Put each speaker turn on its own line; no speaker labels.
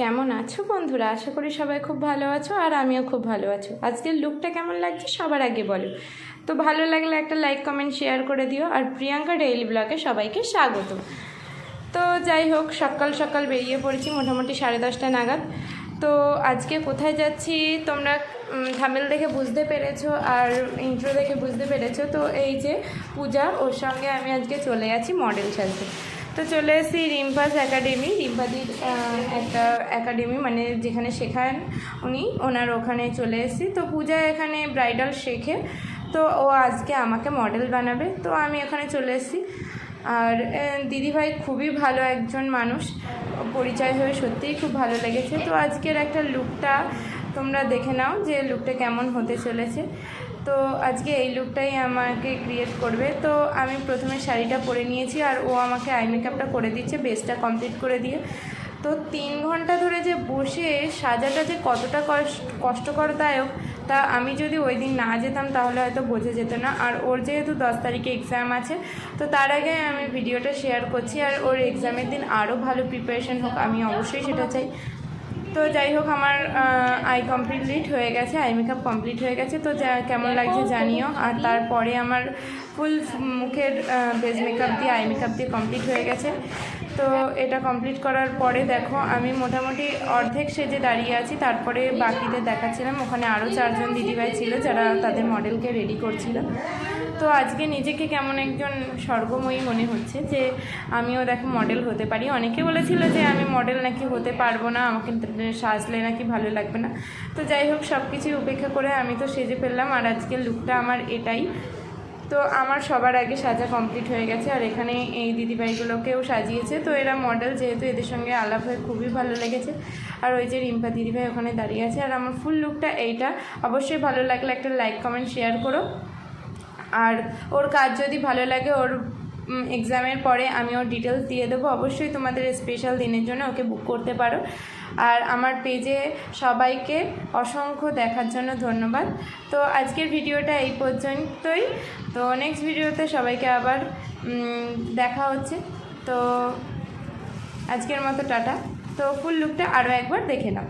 কেমন আছো বন্ধুরা? আশা করি সবাই খুব ভালো আছো আর আমিও খুব ভালো আছো। আজকের লুকটা কেমন লাগছে সবার আগে বলো। তো ভালো লাগলে একটা লাইক কমেন্ট শেয়ার করে দিও আর প্রিয়াঙ্কা ডেইলি ব্লগে সবাইকে স্বাগত। তো যাই হোক, সকাল সকাল বেরিয়ে পড়েছি মোটামুটি সাড়ে দশটা নাগাদ। তো আজকে কোথায় যাচ্ছি তোমরা থামেল দেখে বুঝতে পেরেছ আর ইন্ট্রো দেখে বুঝতে পেরেছ। তো এই যে পূজা, ওর সঙ্গে আমি আজকে চলে যাচ্ছি মডেল সাজতে তো চলে এসেছি রিম্পাস একাডেমি। রিম্পাদির একটা একাডেমি মানে যেখানে শেখান উনি। ওনার ওখানে চলে এসেছি। তো পূজা এখানে ব্রাইডাল শেখে। তো ও আজকে আমাকে মডেল বানাবে। তো আমি এখানে চলে এসেছি। আর দিদিভাই খুবই ভালো একজন মানুষ। পরিচয় হয়ে সত্যিই খুব ভালো লেগেছে। তো আজকের একটা লুকটা তোমরা দেখে নাও যে লুকটা কেমন হতে চলেছে। তো আজকে এই লুকটাই আমাকে ক্রিয়েট করবে। তো আমি প্রথমে শাড়িটা পরে নিয়েছি আর ও আমাকে আই মেকআপটা করে দিচ্ছে বেসটা কমপ্লিট করে দিয়ে। তো তিন ঘণ্টা ধরে যে বসে সাজাটা যে কতটা কষ্ট কষ্টকরদায়ক, তা আমি যদি ওই দিন না যেতাম তাহলে হয়তো বোঝা যেত না। আর ওর যেহেতু দশ তারিখে এক্সাম আছে, তো তার আগে আমি ভিডিওটা শেয়ার করছি। আর ওর এক্সামের দিন আরও ভালো প্রিপারেশন হোক, আমি অবশ্যই সেটা চাই। তো যাই হোক, আমার আই কমপ্লিট হয়ে গেছে আই মেকআপ কমপ্লিট হয়ে গেছে। তো যা, কেমন লাগছে জানিও। আর তারপরে আমার ফুল মুখের বেজ মেকআপ দিয়ে আই মেকআপ দিয়ে কমপ্লিট হয়ে গেছে। তো এটা কমপ্লিট করার পরে দেখো, আমি মোটামুটি অর্ধেক সেজে দাঁড়িয়ে আছি। তারপরে বাকিদের দেখাচ্ছিলাম। ওখানে আরও চারজন দিদিভাই ছিল, যারা তাদের মডেলকে রেডি করছিল। তো আজকে নিজেকে কেমন একজন স্বর্গময়ী মনে হচ্ছে যে আমিও দেখো মডেল হতে পারি। অনেকে বলেছিল যে আমি মডেল নাকি হতে পারব না, আমাকে সাজলে নাকি ভালো লাগবে না। তো যাই হোক সব কিছুই উপেক্ষা করে আমি তো সেজে ফেললাম আর আজকের লুকটা আমার এটাই। তো আমার সবার আগে সাজা কমপ্লিট হয়ে গেছে আর এখানে এই দিদিভাইগুলোকেও সাজিয়েছে। তো এরা মডেল যেহেতু এদের সঙ্গে আলাপ হয়ে খুবই ভালো লেগেছে। আর ওই যে রিম্পা দিদিভাই ওখানে দাঁড়িয়ে আছে। আর আমার ফুল লুকটা এইটা। অবশ্যই ভালো লাগলে একটা লাইক কমেন্ট শেয়ার করো। আর ওর কাজ যদি ভালো লাগে, ওর এক্সামের পরে আমি ওর ডিটেলস দিয়ে দেবো। অবশ্যই তোমাদের স্পেশাল দিনের জন্য ওকে বুক করতে পারো। আর আমার পেজে সবাইকে অসংখ্য দেখার জন্য ধন্যবাদ। তো আজকের ভিডিওটা এই পর্যন্তই। তো নেক্সট ভিডিওতে সবাইকে আবার দেখা হচ্ছে। তো আজকের মতো টাটা। তো ফুল লুকটা আরও একবার দেখে নাও।